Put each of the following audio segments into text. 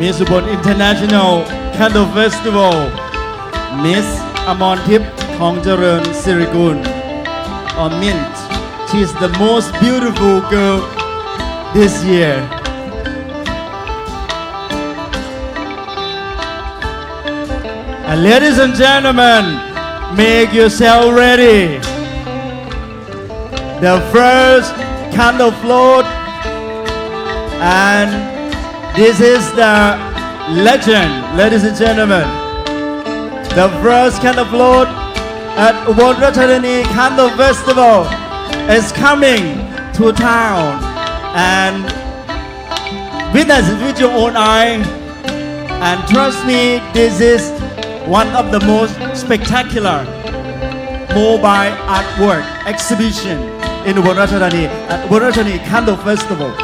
Miss Ubon International Candle Festival Miss อมรทิพย์ทองเจริญสิริกุล or Mint she's the most beautiful girl this year and ladies and gentlemen make yourself ready the first candle float and this is the legend ladies and gentlemen. The first candle float at Ubon Ratchathani Candle Festival is coming to town. And witness it with your own eye and trust me this is one of the most spectacular mobile artwork exhibition in Ubon at Candle Festival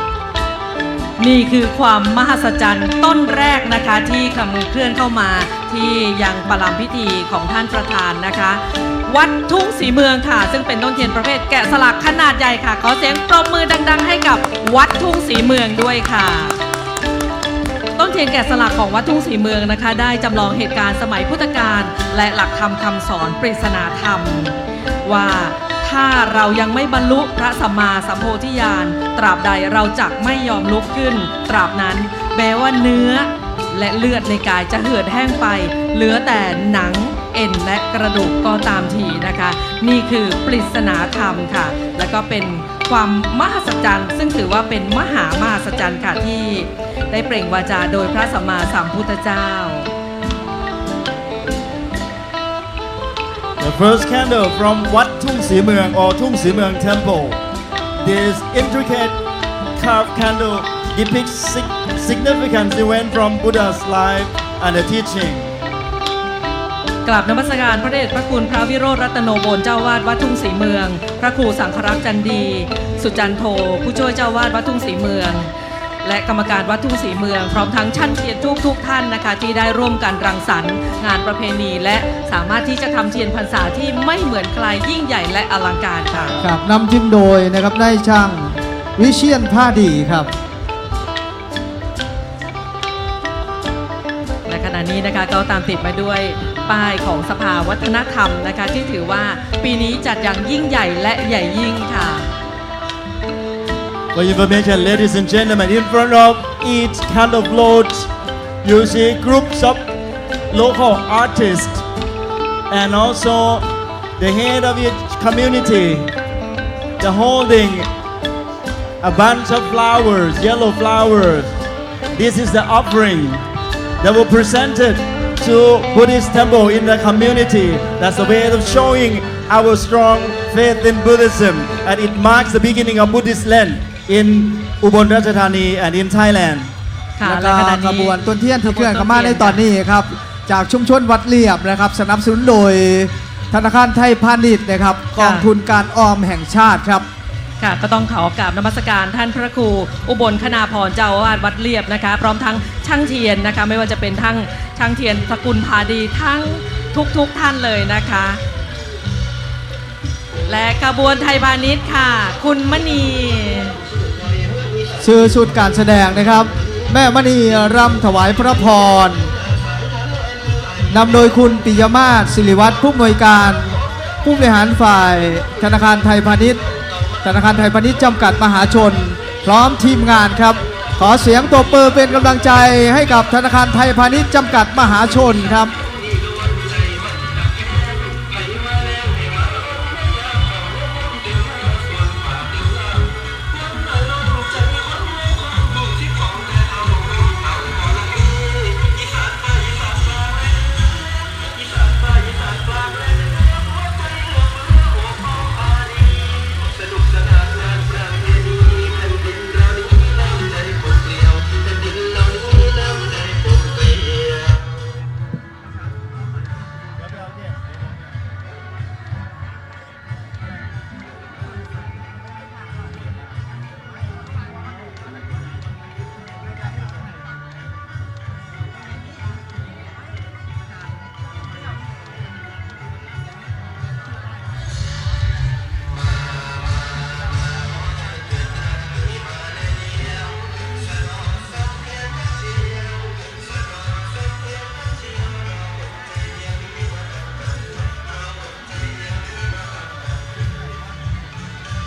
นี่คือความมหัศจรรย์ต้นแรกนะคะที่ขมือเคลื่อนเข้ามาที่ยังประลำพิธีของท่านประธานนะคะ วัดทุ่งสีเมืองค่ะ ซึ่งเป็นต้นเทียนประเภทแกะสลักขนาดใหญ่ค่ะ ขอเสียงปรบมือดัง ๆ ให้กับวัดทุ่งสีเมืองด้วยค่ะ ต้นเทียนแกะสลักของวัดทุ่งสีเมืองนะคะ ได้จำลองเหตุการณ์สมัยพุทธกาลและหลักธรรมคำสอนปริศนาธรรม ว่า ถ้าเรายังไม่บรรลุพระสัมมาสัมโพธิญาณตราบใดเราจักไม่ยอมลุกขึ้น ตราบนั้นแม้ว่าเนื้อและเลือดในกายจะเหือดแห้งไป เหลือแต่หนังเอ็นและกระดูกก็ตามทีนะคะ นี่คือปริศนาธรรมค่ะ แล้วก็เป็นความมหัศจรรย์ ซึ่งถือว่าเป็นมหามหัศจรรย์ค่ะที่ได้เปล่งวาจาโดยพระสัมมาสัมพุทธเจ้า First candle from วัดทุ่งศรีเมือง or ทุ่งศรีเมือง Temple This intricate carved candle depicts significant event from Buddha's life and the teaching กลับนมัสการพระเดชพระคุณพระวิโรธรัตโนโบนเจ้าวาดวัดทุ่งศรีเมือง พระครูสังครักษ์จันดี สุจันโท ผู้ช่วยเจ้าวาดวัดทุ่งศรีเมือง และกรรมการวัดทุ่งศรีเมือง พร้อมทั้งชั้นเทียนทุกทุกๆท่านนะคะ ที่ได้ร่วมกันรังสรรค์งานประเพณีและสามารถที่จะทำเทียนพรรษาที่ไม่เหมือนใครยิ่งใหญ่และอลังการค่ะครับนำทีมโดยนะครับนายช่างวิเชียนผ้าดีครับและขณะนี้นะคะก็ตามติดมาด้วยป้ายของสภาวัฒนธรรมนะคะ ที่ถือว่าปีนี้จัดอย่างยิ่งใหญ่และใหญ่ยิ่งค่ะ For information, ladies and gentlemen, in front of each kind of float, you see groups of local artists and also the head of each community. They're holding a bunch of flowers, yellow flowers. This is the offering that will presented to Buddhist temple in the community. That's a way of showing our strong faith in Buddhism, and it marks the beginning of Buddhist land in Ubon Ratchathani and in Thailand. ค่ะแล้วและก็ขณะขนี้บวนต้นเทียนที่เคลื่อนเข้ามาในตอนนี้ครับ จากชุมชนวัดเรียบนะครับ สนับสนุนโดยธนาคารไทยพาณิชย์นะครับกองทุนการออมแห่งชาติครับ ค่ะก็ต้องขอกราบนมัสการท่านพระครูอุบลคณาพรเจ้าอาวาสวัดเลียบนะคะ พร้อมทั้งช่างเทียนนะคะ ไม่ว่าจะเป็นทั้งช่างเทียนสกุลพาดีทั้งทุกๆทท่านเลยนะคะ และขบวนไทยพาณิชย์ค่ะ คุณมณี ชื่อชุดการแสดงนะครับ แม่มณีรำถวายพระพรนำโดยคุณปิยมาศศิริวัตรผู้อำนวยการ ผู้บริหารฝ่าย ธนาคารไทยพาณิชย์ ธนาคารไทยพาณิชย์จำกัดมหาชน พร้อมทีมงานครับ ขอเสียงตัวเปอร์เป็นกำลังใจให้กับธนาคารไทยพาณิชย์จำกัดมหาชนครับ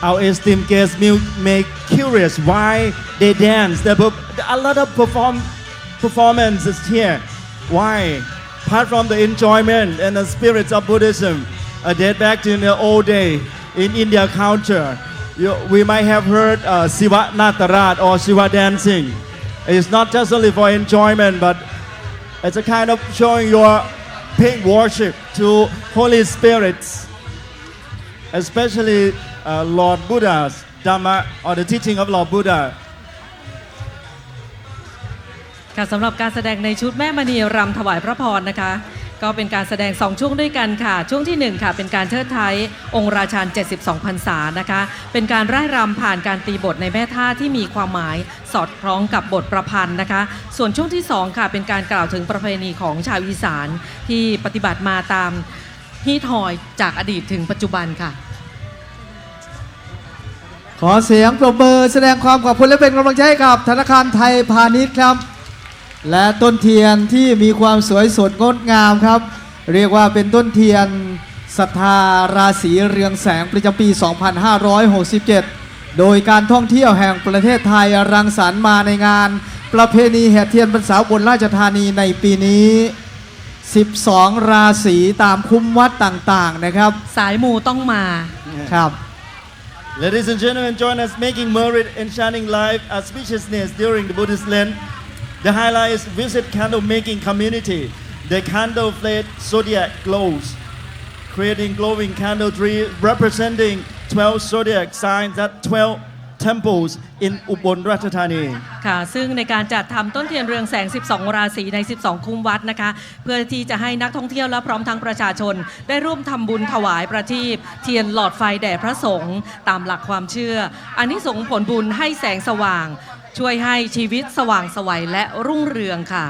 our esteemed guests may curious why they dance. There are a lot of perform, performances here. Why? Apart from the enjoyment and the spirits of Buddhism, uh, date back to the old day in India culture. You, we might have heard uh, Siva Natarat or Siva dancing. It's not just only for enjoyment, but it's a kind of showing your paying worship to holy spirits, especially uh, Lord Buddha's Dhamma or the teaching of Lord Buddha. ค่ะสำหรับการแสดงในชุดแม่มณีรำถวายพระพรนะคะ ก็เป็นการแสดง2ช่วงด้วยกันค่ะ ช่วงที่ 1 ค่ะ เป็นการเชิดไทยองค์ราชาญ72พรรษานะคะ เป็นการร่ายรำผ่านการตีบทในแม่ท่าที่มีความหมายสอดคล้องกับบทประพันธ์นะคะ ส่วนช่วงที่ 2 ค่ะ เป็นการกล่าวถึงประเพณีของชาวอีสานที่ปฏิบัติมาตาม ฮีทอยจากอดีตถึงปัจจุบันค่ะ ขอเสียงปรบมือแสดงความขอบคุณและเป็นกำลังใจให้กับธนาคารไทยพาณิชย์ครับ และต้นเทียนที่มีความสวยสดงดงามครับ เรียกว่าเป็นต้นเทียนศรัทธาราศีเรืองแสงประจำปี 2567 โดยการท่องเที่ยวแห่งประเทศไทยรังสรรค์มาในงาน ประเพณีแห่เทียนพรรษาบนราชธานีในปีนี้ 12 ราศีตามคุ้มวัดต่างๆนะครับสายมูต้องมา ครับ Ladies and gentlemen, join us making merit and shining light auspiciousness during the Buddhist Lent. The highlight is visit candle making community. The candle flame zodiac glows, creating glowing candle tree representing 12 zodiac signs at 12 temples in Ubon Ratchathani. ค่ะ ซึ่งในการจัดทำต้นเทียนเรืองแสง 12 ราศีใน 12 คุ้มวัดนะคะ เพื่อที่จะให้นักท่องเที่ยวและพร้อมทั้งประชาชน ได้ร่วมทำบุญถวายประทีปเทียนหลอดไฟแด่พระสงฆ์ตามหลักความเชื่ออันนี้ส่งส์ผลบุญให้แสงสว่าง ช่วยให้ชีวิตสว่างไสวัยและรุ่งเรืองค่ะ